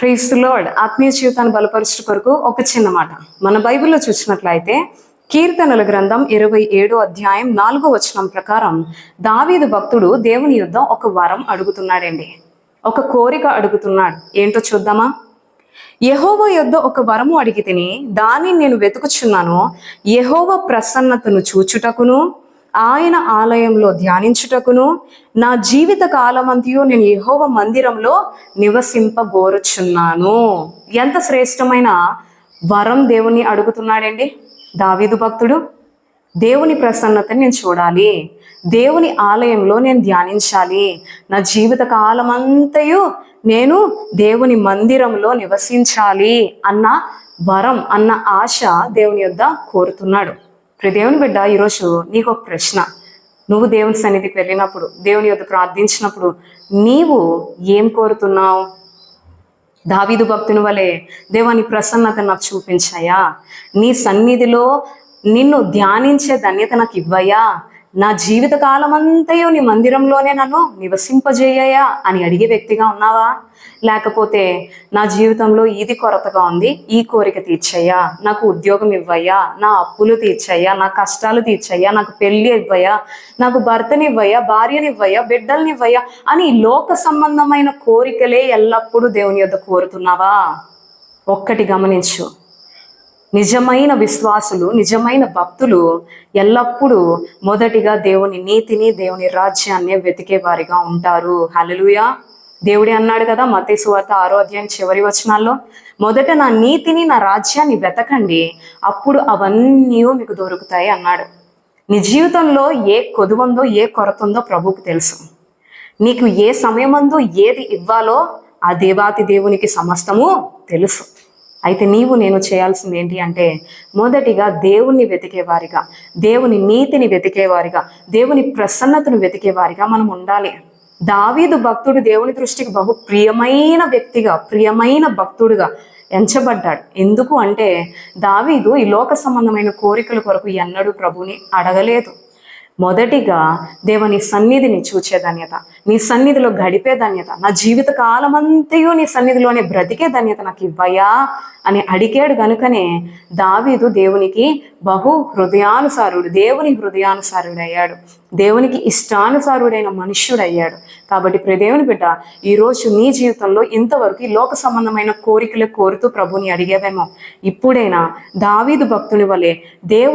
Price lord ఆత్మీయ జీవితాన్ని బలపరచు కొరకు ఒక చిన్న మాట. మన బైబిల్లో చూసినట్లయితే కీర్తనల గ్రంథం ఇరవై ఏడో అధ్యాయం నాలుగో వచనం ప్రకారం దావీదు భక్తుడు దేవుని యుద్ధం ఒక వరం అడుగుతున్నాడండి. ఒక కోరిక అడుగుతున్నాడు. ఏంటో చూద్దామా? యహోవ యొద్ద ఒక వరము అడిగి తిని దానిని నేను వెతుకుచున్నాను. యహోవ ప్రసన్నతను చూచుటకును ఆయన ఆలయంలో ధ్యానించుటకును నా జీవిత కాలమంతయు నేను యహోవ మందిరంలో నివసింపగోరుచున్నాను. ఎంత శ్రేష్టమైన వరం దేవుని అడుగుతున్నాడండి. దావీదు భక్తుడు దేవుని ప్రసన్నతని నేను చూడాలి. దేవుని ఆలయంలో నేను ధ్యానించాలి. నా జీవిత కాలమంతయు నేను దేవుని మందిరంలో నివసించాలి అన్న వరం అన్న ఆశ దేవుని యొద్ద కోరుతున్నాడు. ప్రదేవుని బిడ్డ ఈరోజు నీకు ఒక ప్రశ్న. నువ్వు దేవుని సన్నిధికి వెళ్ళినప్పుడు దేవుని యొక్క ప్రార్థించినప్పుడు నీవు ఏం కోరుతున్నావు? దావీదు భక్తుని వలె దేవాని ప్రసన్నత నాకు చూపించాయా? నీ సన్నిధిలో నిన్ను ధ్యానించే ధన్యత నాకు ఇవ్వయా? నా జీవిత కాలమంతయు నీ మందిరంలోనే నన్ను నివసింపజేయయా అని అడిగే వ్యక్తిగా ఉన్నావా? లేకపోతే నా జీవితంలో ఇది కొరతగా ఉంది ఈ కోరిక తీర్చయ్యా నాకు ఉద్యోగం ఇవ్వయ్యా నా అప్పులు తీర్చయ్యా నా కష్టాలు తీర్చయ్యా నాకు పెళ్ళి ఇవ్వయ్యా నాకు భర్తనివ్వయ్యా భార్యనివ్వయ్యా బిడ్డలనివ్వయ్యా బిడ్డల్ని అని లోక సంబంధమైన కోరికలే ఎల్లప్పుడూ దేవుని యొద్ద కోరుతున్నావా? ఒక్కటి గమనించు. నిజమైన విశ్వాసులు నిజమైన భక్తులు ఎల్లప్పుడూ మొదటిగా దేవుని నీతిని దేవుని రాజ్యాన్ని వెతికే వారిగా ఉంటారు. హలలుయా దేవుడే అన్నాడు కదా మతే సువార్త ఆరో అధ్యాయం చివరి వచనాల్లో మొదట నా నీతిని నా రాజ్యాన్ని వెతకండి అప్పుడు అవన్నీ మీకు దొరుకుతాయి అన్నాడు. నీ జీవితంలో ఏ కొదువుందో ఏ కొరత ఉందో ప్రభువుకు తెలుసు. నీకు ఏ సమయమందు ఏది ఇవ్వాలో ఆ దేవాతి దేవునికి సమస్తము తెలుసు. అయితే నీవు నేను చేయాల్సింది ఏంటి అంటే మొదటిగా దేవుణ్ణి వెతికేవారిగా దేవుని నీతిని వెతికేవారిగా దేవుని ప్రసన్నతను వెతికేవారిగా మనం ఉండాలి. దావీదు భక్తుడు దేవుని దృష్టికి బహు ప్రియమైన వ్యక్తిగా ప్రియమైన భక్తుడుగా ఎంచబడ్డాడు. ఎందుకు అంటే దావీదు ఈ లోక సంబంధమైన కోరికల కొరకు ఎన్నడూ ప్రభుని అడగలేదు. మొదటిగా దేవుని సన్నిధిని చూచే ధన్యత. నీ సన్నిధిలో గడిపే ధన్యత. నా జీవిత కాలమంతయు నీ సన్నిధిలోనే బ్రతికే ధన్యత నాకు ఇవ్వయా అని అడిగాడు గనుకనే దావీదు దేవునికి బహు హృదయానుసారుడు దేవుని హృదయానుసారుడు అయ్యాడు దేవునికి ఇష్టానుసారుడైన మనుష్యుడయ్యాడు. కాబట్టి ప్రదేవుని బిడ్డ ఈరోజు నీ జీవితంలో ఇంతవరకు ఈ లోక సంబంధమైన కోరికలు కోరుతూ ప్రభుని అడిగేవేమో. ఇప్పుడైనా దావీదు భక్తుని వలె దేవు